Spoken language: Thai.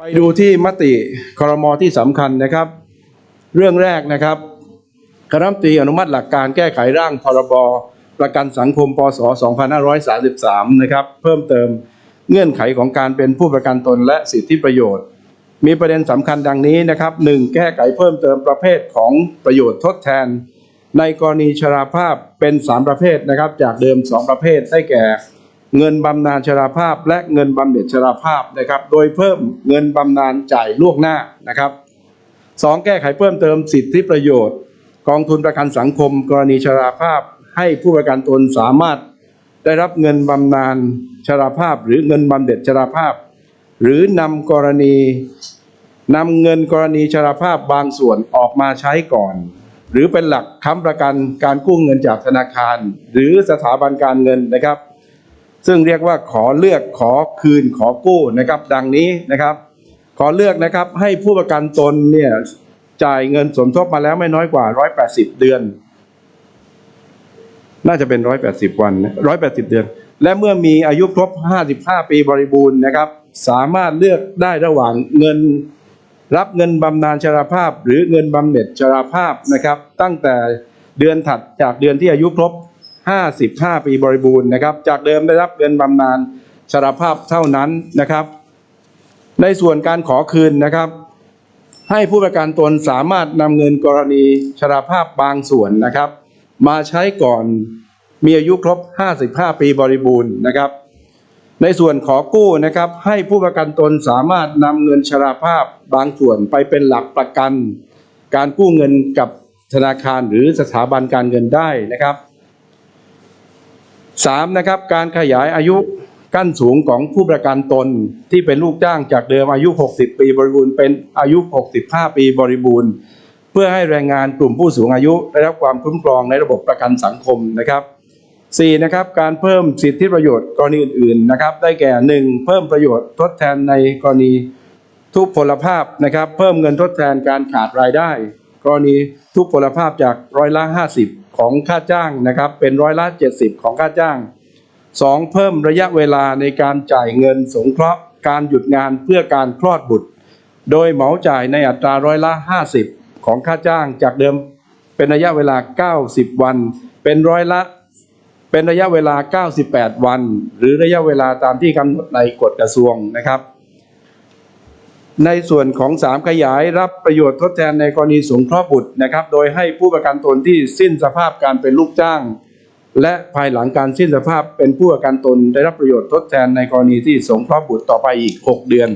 ไปดูที่มติครมที่สำคัญนะครับ เรื่องแรกนะครับคณะรัฐมนตรีอนุมัติหลักการแก้ไขร่างพรบประกันสังคมพศ 2533 นะครับเพิ่มเติมเงื่อนไขของการเป็นผู้ประกันตนและสิทธิประโยชน์ มีประเด็นสำคัญดังนี้นะครับหนึ่งแก้ไขเพิ่มเติมประเภทของประโยชน์ทดแทน ในกรณีชราภาพเป็น 3 ประเภทนะครับ จากเดิม 2 ประเภทได้แก่ เงินบำนาญชราภาพ และเงินบำเหน็จชราภาพนะครับ โดยเพิ่มเงินบำนาญจ่ายล่วงหน้านะครับสองแก้ไขเพิ่มเติมสิทธิประโยชน์ กองทุนประกันสังคม กรณีชราภาพ ให้ผู้ประกันตนสามารถได้รับเงินบำนาญชราภาพ หรือเงินบำเหน็จชราภาพ หรือนำกรณีนำเงินกรณีชราภาพบางส่วนออกมาใช้ก่อน หรือเป็นหลักค้ำประกันการกู้เงินจากธนาคาร หรือสถาบันการเงินนะครับ ซึ่งเรียกว่าขอเลือกขอคืนขอกู้นะครับ ดังนี้นะครับ ขอเลือกนะครับให้ผู้ประกันตนเนี่ยจ่ายเงินสมทบมาแล้วไม่น้อยกว่า 180 เดือน น่าจะเป็น 180 วันนะ180 เดือน และเมื่อมีอายุครบ 55 ปีบริบูรณ์นะครับ สามารถเลือกได้ระหว่างเงินรับเงินบำนาญชราภาพ หรือเงินบำเหน็จชราภาพนะครับ ตั้งแต่เดือนถัดจากเดือนที่อายุครบ 55 ปีบริบูรณ์นะครับ จากเดิมได้รับเงินบำนาญชราภาพเท่านั้นนะครับ ในส่วนการขอคืนนะครับ ให้ผู้ประกันตนสามารถนำเงินกรณีชราภาพบางส่วนนะครับ มาใช้ก่อนมีอายุครบ 55 ปีบริบูรณ์นะครับ ในส่วนขอกู้นะครับ ให้ผู้ประกันตนสามารถนำเงินชราภาพบางส่วนไปเป็นหลักประกัน การกู้เงินกับธนาคารหรือสถาบันการเงินได้นะครับ สามนะครับการขยายอายุกั้นสูงของผู้ประกันตนที่เป็นลูกจ้างจากเดิมอายุ 60 ปีบริบูรณ์เป็นอายุ 65 ปีบริบูรณ์ เพื่อให้แรงงานกลุ่มผู้สูงอายุได้รับความคุ้มครองในระบบประกันสังคมนะครับสี่นะครับการเพิ่มสิทธิประโยชน์กรณีอื่นๆนะครับได้แก่หนึ่งเพิ่มประโยชน์ทดแทนในกรณีทุพพลภาพนะครับ เพิ่มเงินทดแทนการขาดรายได้ กรณีทุพพลภาพจากร้อยละ 50 ของค่าจ้างนะครับ เป็นร้อยละ 70 ของค่าจ้างสองเพิ่มระยะเวลาในการจ่ายเงินสงเคราะห์การหยุดงานเพื่อการคลอดบุตร โดยเหมาจ่ายในอัตราร้อยละ 50 ของค่าจ้างจากเดิมเป็นระยะเวลา 90 วัน เป็นร้อยละ เป็นระยะเวลา 98 วัน หรือระยะเวลาตามที่กำหนดในกฎกระทรวงนะครับ ในส่วนของ 3 ขยายรับประโยชน์ทดแทนในกรณีสงเคราะห์บุตรนะครับ โดยให้ผู้ประกันตนที่สิ้นสภาพการเป็นลูกจ้าง และภายหลังการสิ้นสภาพเป็นผู้ประกันตนได้รับประโยชน์ทดแทนในกรณีที่สงเคราะห์บุตรต่อไปอีก 6 เดือน